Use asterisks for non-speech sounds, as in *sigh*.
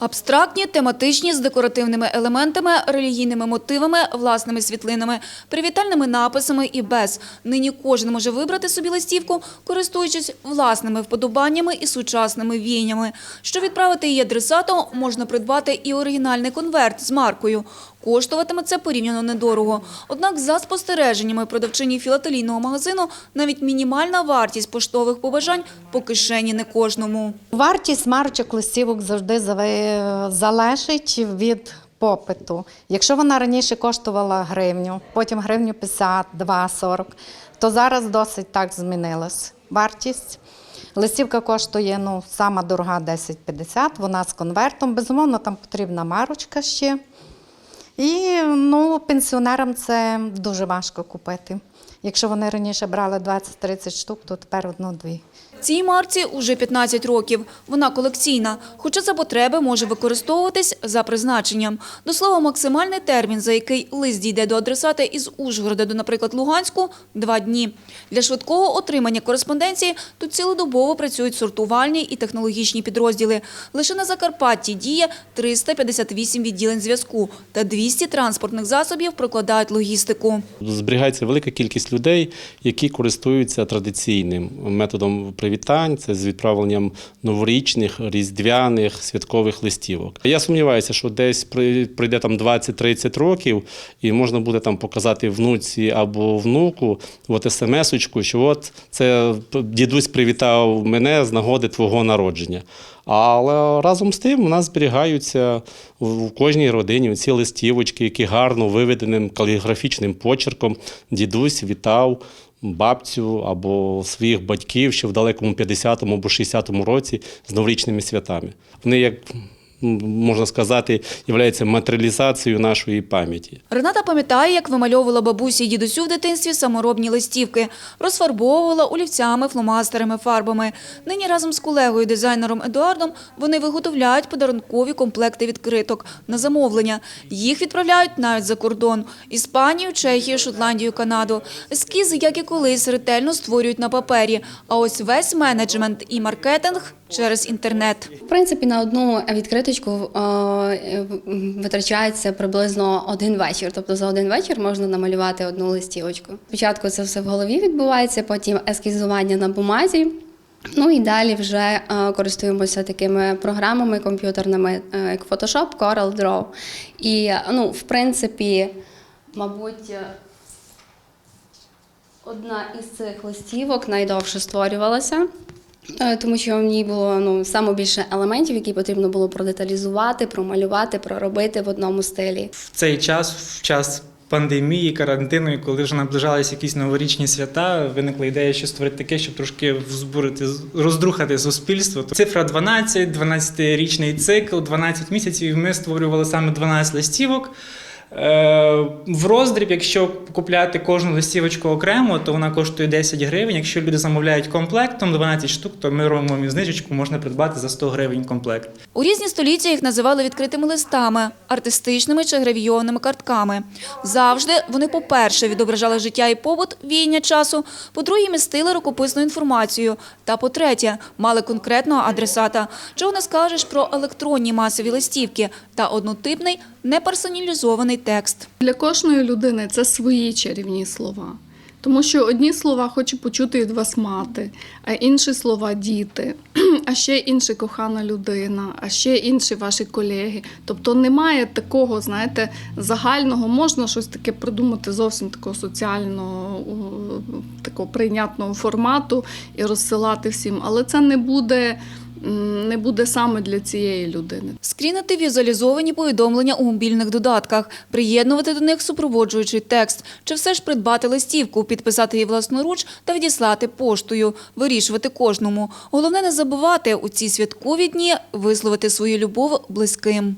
Абстрактні, тематичні, з декоративними елементами, релігійними мотивами, власними світлинами, привітальними написами і без. Нині кожен може вибрати собі листівку, користуючись власними вподобаннями і сучасними віяннями. Щоб відправити її адресату, можна придбати і оригінальний конверт з маркою. Коштуватиме це порівняно недорого. Однак, за спостереженнями продавчині філателійного магазину, навіть мінімальна вартість поштових побажань по кишені не кожному. Вартість марочок листівок завжди залежить від попиту. Якщо вона раніше коштувала гривню, потім гривню 50, 2, 40, то зараз досить так змінилась вартість. Листівка коштує ну, сама дорога 10,50, вона з конвертом. Безумовно, там потрібна марочка ще. І ну, пенсіонерам це дуже важко купити. Якщо вони раніше брали 20-30 штук, то тепер одну-дві. Цій марці уже 15 років. Вона колекційна, хоча за потреби може використовуватись за призначенням. До слова, максимальний термін, за який лист дійде до адресата із Ужгорода до, наприклад, Луганську – два дні. Для швидкого отримання кореспонденції тут цілодобово працюють сортувальні і технологічні підрозділи. Лише на Закарпатті діє 358 відділень зв'язку та 200 транспортних засобів прокладають логістику. Зберігається велика кількість людей, які користуються традиційним методом привітань, це з відправленням новорічних, різдвяних, святкових листівок. Я сумніваюся, що десь при- пройде там 20-30 років, і можна буде там показати внуці або внуку, от смс-очку, що от це дідусь привітав мене з нагоди твого народження. Але разом з тим у нас зберігаються в кожній родині ці листівочки, які гарно виведеним каліграфічним почерком дідусь вітав бабцю або своїх батьків ще в далекому 50-му або 60-му році з новорічними святами. Вони, як можна сказати, являються матеріалізацією нашої пам'яті. Рената пам'ятає, як вимальовувала бабусі й дідусю в дитинстві саморобні листівки, розфарбовувала олівцями, фломастерами, фарбами. Нині разом з колегою дизайнером Едуардом вони виготовляють подарункові комплекти відкриток на замовлення. Їх відправляють навіть за кордон – Іспанію, Чехію, Шотландію, Канаду. Ескізи, як і колись, ретельно створюють на папері. А ось весь менеджмент і маркетинг через інтернет. В принципі, на одну відкриточку е, витрачається приблизно один вечір. Тобто за один вечір можна намалювати одну листівочку. Спочатку це все в голові відбувається, потім ескізування на бумазі. Ну і далі вже е, користуємося такими програмами комп'ютерними, е, як Photoshop, Corel Draw. І ну, в принципі, мабуть. Одна із цих листівок найдовше створювалася, тому що в ній було ну, саме більше елементів, які потрібно було продеталізувати, промалювати, проробити в одному стилі. в цей час, в час пандемії, карантину, коли вже наближалися якісь новорічні свята, виникла ідея, що створити таке, щоб трошки взбурити, роздрухати суспільство. Цифра 12, 12-річний цикл, 12 місяців. Ми створювали саме 12 листівок. Е, В роздріб, якщо купляти кожну листівочку окремо, то вона коштує 10 гривень. Якщо люди замовляють комплектом 12 штук, то ми робимо їм знижечку, можна придбати за 100 гривень комплект. У різні століття їх називали відкритими листами, артистичними чи гравійованими картками. Завжди вони, по-перше, відображали життя і побут віяння часу, по-друге, містили рукописну інформацію, та по-третє, мали конкретного адресата. Чого не скажеш про електронні масові листівки та однотипний неперсоналізований текст. Для кожної людини це свої чарівні слова. Тому що одні слова хоче почути від вас мати, а інші слова діти, *clears throat* а ще інші кохана людина, а ще інші ваші колеги. Тобто немає такого, знаєте, загального, можна щось таке придумати зовсім такого соціального, такого прийнятного формату і розсилати всім, але це не буде, не буде саме для цієї людини. Скрінити візуалізовані повідомлення у мобільних додатках, приєднувати до них супроводжуючий текст, чи все ж придбати листівку, підписати її власноруч та відіслати поштою, вирішувати кожному. Головне не забувати у ці святкові дні висловити свою любов близьким.